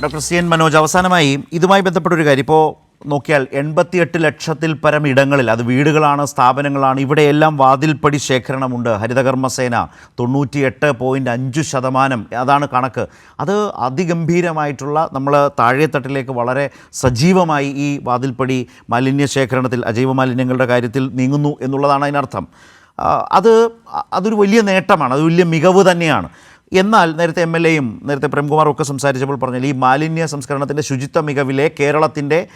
Doctor C N Manoj അവസാനമായി ഇതുമായി ബന്ധപ്പെട്ട ഒരു കാര്യം. ഇപ്പോൾ നോക്കിയാൽ എൺപത്തിയെട്ട് ലക്ഷത്തിൽ പരം ഇടങ്ങളിൽ അത് വീടുകളാണ് സ്ഥാപനങ്ങളാണ് ഇവിടെയെല്ലാം വാതിൽപ്പടി ശേഖരണമുണ്ട്. ഹരിതകർമ്മസേന തൊണ്ണൂറ്റിയെട്ട് പോയിന്റ് അഞ്ച് ശതമാനം അതാണ് കണക്ക്. അത് അതിഗംഭീരമായിട്ടുള്ള നമ്മൾ താഴെത്തട്ടിലേക്ക് വളരെ സജീവമായി ഈ വാതിൽപ്പടി മാലിന്യ ശേഖരണത്തിൽ അജൈവ മാലിന്യങ്ങളുടെ കാര്യത്തിൽ നീങ്ങുന്നു എന്നുള്ളതാണ് അതിനർത്ഥം. അത് അതൊരു വലിയ നേട്ടമാണ് അത് വലിയ മികവ് തന്നെയാണ്. എന്നാൽ നേരത്തെ എം എൽ എയും നേരത്തെ പ്രേംകുമാറും ഒക്കെ സംസാരിച്ചപ്പോൾ പറഞ്ഞാൽ ഈ മാലിന്യ സംസ്കരണത്തിന്റെ ശുചിത്വ മികവിലെ കേരളത്തിന്റെ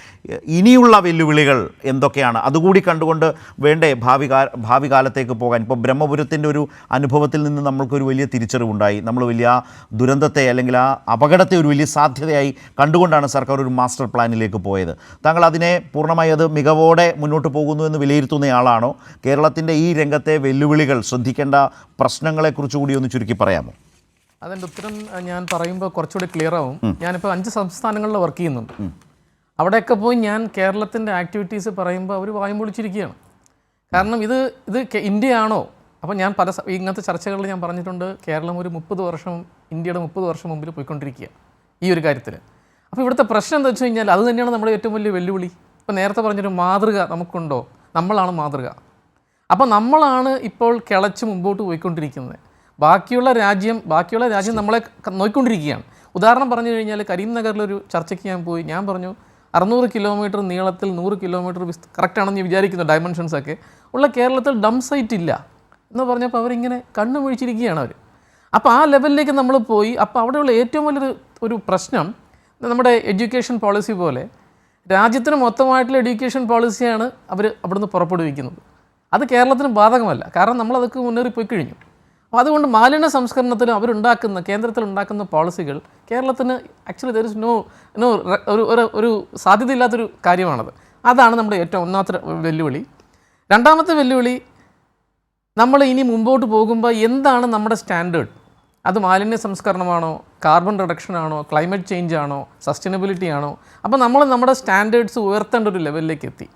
ഇനിയുള്ള വെല്ലുവിളികൾ എന്തൊക്കെയാണ്? അതുകൂടി കണ്ടുകൊണ്ട് വേണ്ടേ ഭാവി ഭാവി കാലത്തേക്ക് പോകാൻ? ഇപ്പോൾ ബ്രഹ്മപുരത്തിന്റെ ഒരു അനുഭവത്തിൽ നിന്ന് നമ്മൾക്കൊരു വലിയ തിരിച്ചറിവുണ്ടായി. നമ്മൾ വലിയ ദുരന്തത്തെ അല്ലെങ്കിൽ ആ അപകടത്തെ ഒരു വലിയ സാധ്യതയായി കണ്ടുകൊണ്ടാണ് സർക്കാർ ഒരു മാസ്റ്റർ പ്ലാനിലേക്ക് പോയത്. താങ്കൾ അതിനെ പൂർണമായി അത് മികവോടെ മുന്നോട്ട് പോകുന്നു എന്ന് വിലയിരുത്തുന്നയാളാണോ? കേരളത്തിന്റെ ഈ രംഗത്തെ വെല്ലുവിളികൾ ശ്രദ്ധിക്കേണ്ട പ്രശ്നങ്ങളെക്കുറിച്ച് കൂടി ഒന്ന് ചുരുക്കി പറയാമോ? അതിന്റെ ഉത്തരം ഞാൻ പറയുമ്പോൾ കുറച്ചുകൂടി ക്ലിയർ ആവും. ഞാനിപ്പോൾ അഞ്ച് സംസ്ഥാനങ്ങളിൽ വർക്ക് ചെയ്യുന്നുണ്ട്. അവിടെയൊക്കെ പോയി ഞാൻ കേരളത്തിന്റെ ആക്ടിവിറ്റീസ് പറയുമ്പോൾ അവർ വായും പൊളിച്ചിരിക്കുകയാണ്. കാരണം ഇത് ഇത് ഇന്ത്യയാണോ? അപ്പോൾ ഞാൻ പല ഇങ്ങനത്തെ ചർച്ചകളിൽ ഞാൻ പറഞ്ഞിട്ടുണ്ട് കേരളം ഒരു മുപ്പത് വർഷം ഇന്ത്യയുടെ മുപ്പത് വർഷം മുമ്പിൽ പോയിക്കൊണ്ടിരിക്കുക ഈ ഒരു കാര്യത്തിൽ അപ്പോൾ ഇവിടുത്തെ പ്രശ്നം എന്താ വെച്ച് കഴിഞ്ഞാൽ അത് തന്നെയാണ് നമ്മുടെ ഏറ്റവും വലിയ വെല്ലുവിളി. ഇപ്പോൾ നേരത്തെ പറഞ്ഞൊരു മാതൃക നമുക്കുണ്ടോ? നമ്മളാണ് മാതൃക. അപ്പോൾ നമ്മളാണ് ഇപ്പോൾ കിളച്ച് മുമ്പോട്ട് പോയിക്കൊണ്ടിരിക്കുന്നത്. ബാക്കിയുള്ള രാജ്യം ബാക്കിയുള്ള രാജ്യം നമ്മളെ നോക്കിക്കൊണ്ടിരിക്കുകയാണ് ഉദാഹരണം പറഞ്ഞു കഴിഞ്ഞാൽ കരീംനഗറിലൊരു ചർച്ചയ്ക്ക് ഞാൻ പോയി. ഞാൻ പറഞ്ഞു അറുന്നൂറ് കിലോമീറ്റർ നീളത്തിൽ നൂറ് കിലോമീറ്റർ വിസ് കറക്റ്റാണെന്ന് ഞാൻ വിചാരിക്കുന്നു ഡയമെൻഷൻസ് ഒക്കെ. ഉള്ള കേരളത്തിൽ ഡം സൈറ്റ് ഇല്ല. എന്ന് പറഞ്ഞപ്പോൾ അവരിങ്ങനെ കണ്ണു മുഴിച്ചിരിക്കുകയാണ് അവർ അപ്പോൾ ആ ലെവലിലേക്ക് നമ്മൾ പോയി. അപ്പോൾ അവിടെയുള്ള ഏറ്റവും വലിയൊരു ഒരു പ്രശ്നം നമ്മുടെ എഡ്യൂക്കേഷൻ പോളിസി പോലെ രാജ്യത്തിന് മൊത്തമായിട്ടുള്ള എഡ്യൂക്കേഷൻ പോളിസിയാണ് അവർ അവിടുന്ന് പുറപ്പെടുവിക്കുന്നത്. അത് കേരളത്തിന് ബാധകമല്ല. കാരണം നമ്മളതൊക്കെ മുന്നേറി പോയി കഴിഞ്ഞു. അപ്പോൾ അതുകൊണ്ട് മാലിന്യ സംസ്കരണത്തിന് അവരുണ്ടാക്കുന്ന കേന്ദ്രത്തിൽ ഉണ്ടാക്കുന്ന പോളിസികൾ കേരളത്തിന് actually there is no no ഒരു ഒരു ഒരു സാധ്യതയില്ലാത്തൊരു കാര്യമാണത്. അതാണ് നമ്മുടെ ഏറ്റവും ഒന്നാമത്തെ വെല്ലുവിളി. രണ്ടാമത്തെ വെല്ലുവിളി നമ്മൾ ഇനി മുമ്പോട്ട് പോകുമ്പോൾ എന്താണ് നമ്മുടെ സ്റ്റാൻഡേർഡ് അത് മാലിന്യ സംസ്കരണമാണോ കാർബൺ റിഡക്ഷൻ ആണോ ക്ലൈമറ്റ് ചേഞ്ച് ആണോ സസ്റ്റൈനബിലിറ്റി ആണോ? അപ്പോൾ നമ്മൾ നമ്മുടെ സ്റ്റാൻഡേർഡ്സ് ഉയർത്തേണ്ട ഒരു ലെവലിലേക്ക് എത്തി.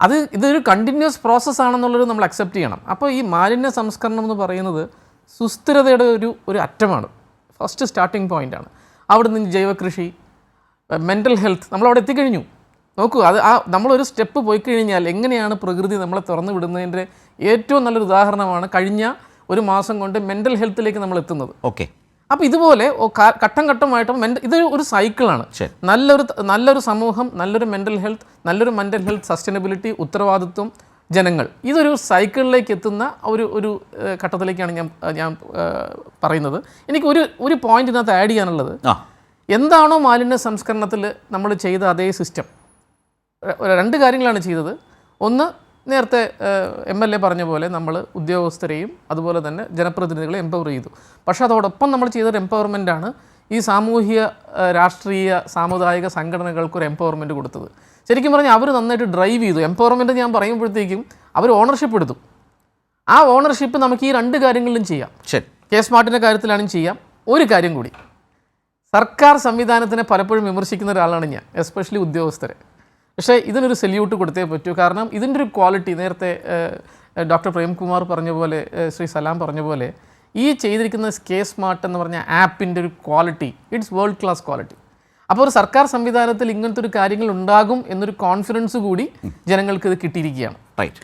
അത് ഇതൊരു കണ്ടിന്യൂസ് പ്രോസസ്സ് ആണെന്നുള്ളത് നമ്മൾ അക്സെപ്റ്റ് ചെയ്യണം. അപ്പോൾ ഈ മാലിന്യ സംസ്കരണം എന്ന് പറയുന്നത് സുസ്ഥിരതയുടെ ഒരു ഒരു അറ്റമാണ്. ഫസ്റ്റ് സ്റ്റാർട്ടിംഗ് പോയിന്റാണ് അവിടെ നിന്ന് ജൈവകൃഷി മെന്റൽ ഹെൽത്ത് നമ്മളവിടെ എത്തിക്കഴിഞ്ഞു. നോക്കൂ അത് ആ നമ്മളൊരു സ്റ്റെപ്പ് പോയി കഴിഞ്ഞാൽ എങ്ങനെയാണ് പ്രകൃതി നമ്മളെ തുറന്നു വിടുന്നതിന്റെ ഏറ്റവും നല്ലൊരു ഉദാഹരണമാണ് കഴിഞ്ഞ ഒരു മാസം കൊണ്ട് മെന്റൽ ഹെൽത്തിലേക്ക് നമ്മൾ എത്തുന്നത്. ഓക്കെ. അപ്പോൾ ഇതുപോലെ ഘട്ടം ഘട്ടമായിട്ട് മെന്റൽ ഇത് ഒരു സൈക്കിളാണ്. നല്ലൊരു നല്ലൊരു സമൂഹം നല്ലൊരു മെന്റൽ ഹെൽത്ത് നല്ലൊരു മെന്റൽ ഹെൽത്ത് സസ്റ്റൈനബിലിറ്റി ഉത്തരവാദിത്വം ജനങ്ങൾ. ഇതൊരു സൈക്കിളിലേക്ക് എത്തുന്ന ഒരു ഒരു ഘട്ടത്തിലേക്കാണ് ഞാൻ ഞാൻ പറയുന്നത്. എനിക്ക് ഒരു ഒരു പോയിന്റ് ഇതിനകത്ത് ആഡ് ചെയ്യാനുള്ളത്. എന്താണോ മാലിന്യ സംസ്കരണത്തിൽ നമ്മൾ ചെയ്ത അതേ സിസ്റ്റം രണ്ട് കാര്യങ്ങളാണ് ചെയ്തത്. ഒന്ന് നേരത്തെ എം എൽ എ പറഞ്ഞ പോലെ നമ്മൾ ഉദ്യോഗസ്ഥരെയും അതുപോലെ തന്നെ ജനപ്രതിനിധികളെ എംപവർ ചെയ്തു. പക്ഷേ അതോടൊപ്പം നമ്മൾ ചെയ്തൊരു എംപവർമെന്റാണ് ഈ സാമൂഹിക രാഷ്ട്രീയ സാമുദായിക സംഘടനകൾക്ക് ഒരു എംപവർമെന്റ് കൊടുത്തത്. ശരിക്കും പറഞ്ഞാൽ അവർ നന്നായിട്ട് ഡ്രൈവ് ചെയ്തു. എംപവർമെന്റ് ഞാൻ പറയുമ്പോഴത്തേക്കും അവർ ഓണർഷിപ്പ് എടുത്തു. ആ ഓണർഷിപ്പ് നമുക്ക് ഈ രണ്ട് കാര്യങ്ങളിലും ചെയ്യാം. ശരി. കെ സ്മാർട്ടിന്റെ കാര്യത്തിലാണെങ്കിൽ ചെയ്യാം. ഒരു കാര്യം കൂടി. സർക്കാർ സംവിധാനത്തിനെ പലപ്പോഴും വിമർശിക്കുന്ന ഒരാളാണ് ഞാൻ എസ്പെഷ്യലി ഉദ്യോഗസ്ഥരെ. പക്ഷേ ഇതിനൊരു സല്യൂട്ട് കൊടുത്തേ പറ്റൂ. കാരണം ഇതിന്റെ ഒരു ക്വാളിറ്റി നേരത്തെ ഡോക്ടർ പ്രേംകുമാർ പറഞ്ഞ പോലെ ശ്രീ സലാം പറഞ്ഞ പോലെ ഈ ചെയ്തിരിക്കുന്ന കെ സ്മാർട്ട് എന്ന് പറഞ്ഞ ആപ്പിന്റെ ഒരു quality it's world class quality അപ്പോൾ ഒരു സർക്കാർ സംവിധാനത്തിൽ ഇങ്ങനത്തെ ഒരു കാര്യങ്ങൾ ഉണ്ടാകും എന്നൊരു കോൺഫിഡൻസ് കൂടി ജനങ്ങൾക്ക് ഇത് കിട്ടിയിരിക്കുകയാണ്. റൈറ്റ്